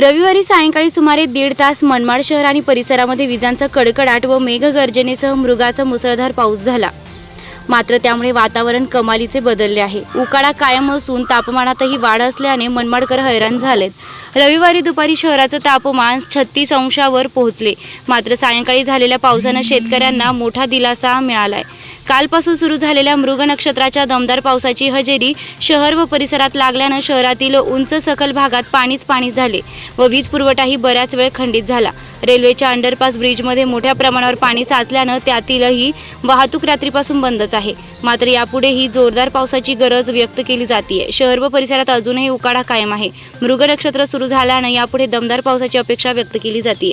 रविवारी सायंकाळी सुमारे दीड तास मनमाड शहर आणि परिसरामध्ये विजांचा कडकडाट व मेघगर्जनेसह मृगाचा मुसळधार पाऊस झाला. मात्र त्यामुळे वातावरण कमालीचे बदलले आहे. उकाडा कायम असून तापमानातही वाढ असल्याने मनमाडकर हैराण झालेत. रविवारी दुपारी शहराचं तापमान छत्तीस अंशावर पोहोचले. मात्र सायंकाळी झालेल्या पावसानं शेतकऱ्यांना मोठा दिलासा मिळालाय. कालपासून सुरू झालेल्या मृग नक्षत्राच्या दमदार पावसाची हजेरी शहर व परिसरात लागल्यानं शहरातील उंच सखल भागात पाणीच पाणी झाले व वीज पुरवठाही बऱ्याच वेळ खंडित झाला. रेल्वेच्या अंडरपास ब्रिजमध्ये मोठ्या प्रमाणावर पाणी साचल्यानं त्यातीलही वाहतूक रात्रीपासून बंदच आहे. मात्र यापुढेही जोरदार पावसाची गरज व्यक्त केली जाते शहर व परिसरात अजूनही उकाडा कायम आहे. मृग नक्षत्र सुरू झाल्यानं यापुढे दमदार पावसाची अपेक्षा व्यक्त केली जाते